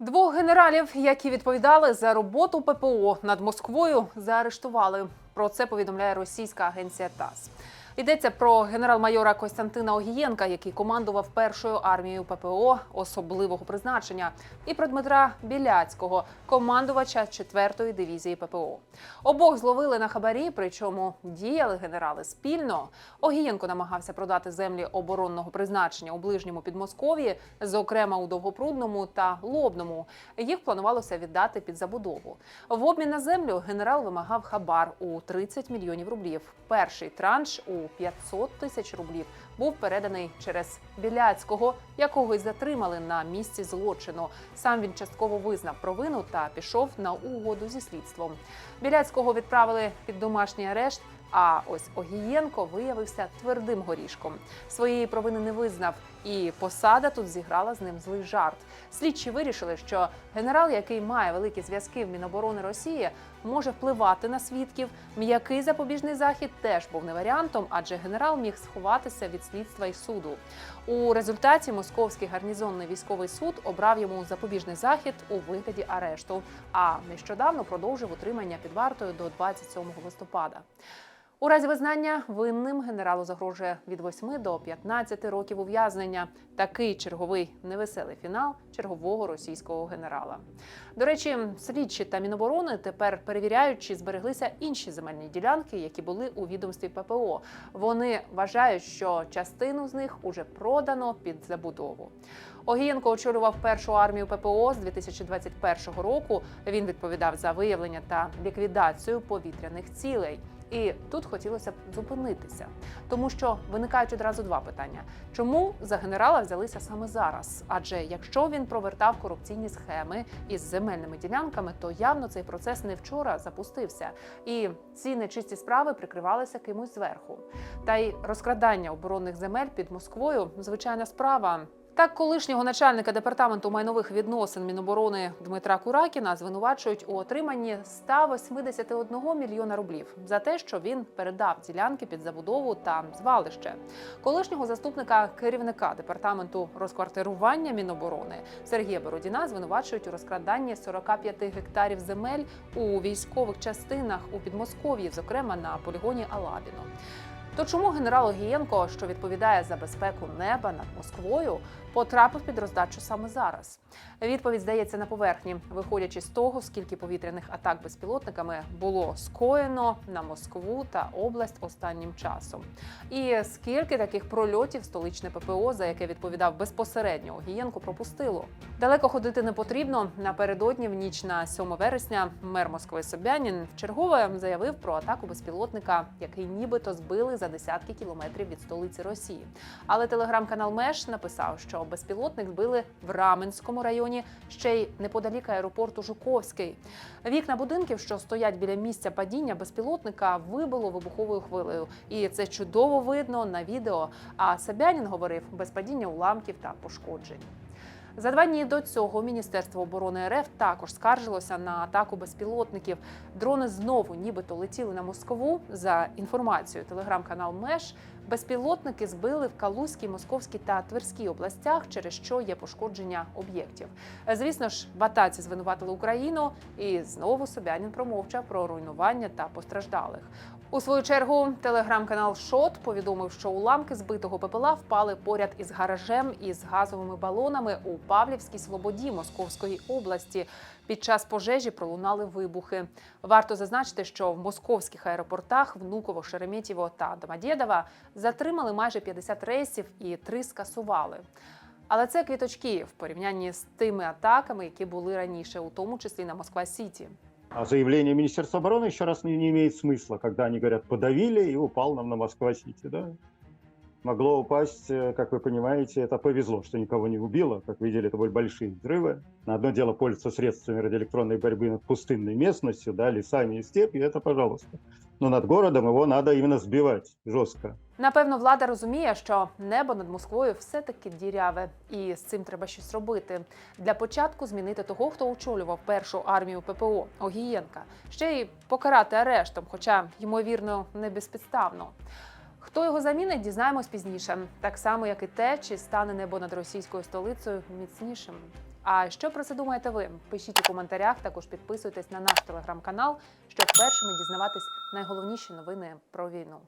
Двох генералів, які відповідали за роботу ППО над Москвою, заарештували. Про це повідомляє російська агенція ТАСС. Йдеться про генерал-майора Костянтина Огієнка, який командував першою армією ППО особливого призначення, і про Дмитра Біляцького, командувача 4-ї дивізії ППО. Обох зловили на хабарі, причому діяли генерали спільно. Огієнко намагався продати землі оборонного призначення у ближньому Підмосков'ї, зокрема у Довгопрудному та Лобному. Їх планувалося віддати під забудову. В обмін на землю генерал вимагав хабар у 30 мільйонів рублів. Перший транш у 500 тисяч рублів був переданий через Біляцького, якого й затримали на місці злочину. Сам він частково визнав провину та пішов на угоду зі слідством. Біляцького відправили під домашній арешт. А ось Огієнко виявився твердим горішком. Своєї провини не визнав, і посада тут зіграла з ним злий жарт. Слідчі вирішили, що генерал, який має великі зв'язки в Міноборони Росії, може впливати на свідків. М'який запобіжний захід теж був не варіантом, адже генерал міг сховатися від слідства і суду. У результаті московський гарнізонний військовий суд обрав йому запобіжний захід у вигляді арешту. А нещодавно продовжив утримання під вартою до 27 листопада. У разі визнання винним генералу загрожує від 8 до 15 років ув'язнення. Такий черговий невеселий фінал чергового російського генерала. До речі, слідчі та міноборони тепер перевіряють, чи збереглися інші земельні ділянки, які були у відомстві ППО. Вони вважають, що частину з них уже продано під забудову. Огієнко очолював першу армію ППО з 2021 року. Він відповідав за виявлення та ліквідацію повітряних цілей. І тут хотілося б зупинитися, тому що виникають одразу два питання: чому за генерала взялися саме зараз? Адже якщо він провертав корупційні схеми із земельними ділянками, то явно цей процес не вчора запустився, і ці нечисті справи прикривалися кимось зверху. Та й розкрадання оборонних земель під Москвою звичайна справа. Так, колишнього начальника департаменту майнових відносин Міноборони Дмитра Куракіна звинувачують у отриманні 181 мільйона рублів за те, що він передав ділянки під забудову та звалище. Колишнього заступника керівника департаменту розквартирування Міноборони Сергія Бородіна звинувачують у розкраданні 45 гектарів земель у військових частинах у Підмосков'ї, зокрема на полігоні Алабіно. То чому генерал Огієнко, що відповідає за безпеку неба над Москвою, потрапив під роздачу саме зараз? Відповідь здається на поверхні, виходячи з того, скільки повітряних атак безпілотниками було скоєно на Москву та область останнім часом, і скільки таких прольотів столичне ППО, за яке відповідав безпосередньо Огієнко, пропустило. Далеко ходити не потрібно. Напередодні в ніч на 7 вересня мер Москви Собянін вчергове заявив про атаку безпілотника, який нібито збили за десятки кілометрів від столиці Росії. Але телеграм-канал Меш написав, що безпілотник збили в Раменському районі, ще й неподалік аеропорту Жуковський. Вікна будинків, що стоять біля місця падіння безпілотника, вибило вибуховою хвилею, і це чудово видно на відео. А Собянін говорив без падіння уламків та пошкоджень. За два дні до цього Міністерство оборони РФ також скаржилося на атаку безпілотників. Дрони знову нібито летіли на Москву. За інформацією телеграм-канал Меш, безпілотники збили в Калузькій, Московській та Тверській областях, через що є пошкодження об'єктів. Звісно ж, в атаці звинуватили Україну, і знову Собянін промовчав про руйнування та постраждалих. У свою чергу телеграм-канал Шот повідомив, що уламки збитого ППЛА впали поряд із гаражем із газовими балонами у Павлівській Слободі Московської області. Під час пожежі пролунали вибухи. Варто зазначити, що в московських аеропортах Внуково, Шереметьєво та Домодєдова затримали майже 50 рейсів і три скасували. Але це квіточки в порівнянні з тими атаками, які були раніше, у тому числі на Москва Сіті. А заявление Министерства обороны еще раз не, не имеет смысла, когда они говорят подавили и упал нам на Москва-Сити, да? Могло упасть, э, как вы понимаете, это повезло, что никого не убило. Как видели, это были большие взрывы. На одно дело пользоваться средствами радиоэлектронной борьбы над пустынной местностью, да, лесами и степью, это пожалуйста. Но над городом его надо именно сбивать жестко. Напевно, влада розуміє, що небо над Москвою все таки діряве, і з цим треба щось робити. Для початку змінити того, хто очолював першу армію ППО Огієнка, ще й покарати арештом, хоча ймовірно не безпідставно. Хто його замінить, дізнаємось пізніше, так само як і те, чи стане небо над російською столицею міцнішим. А що про це думаєте ви? Пишіть у коментарях, також підписуйтесь на наш телеграм-канал, щоб першими дізнаватись найголовніші новини про війну.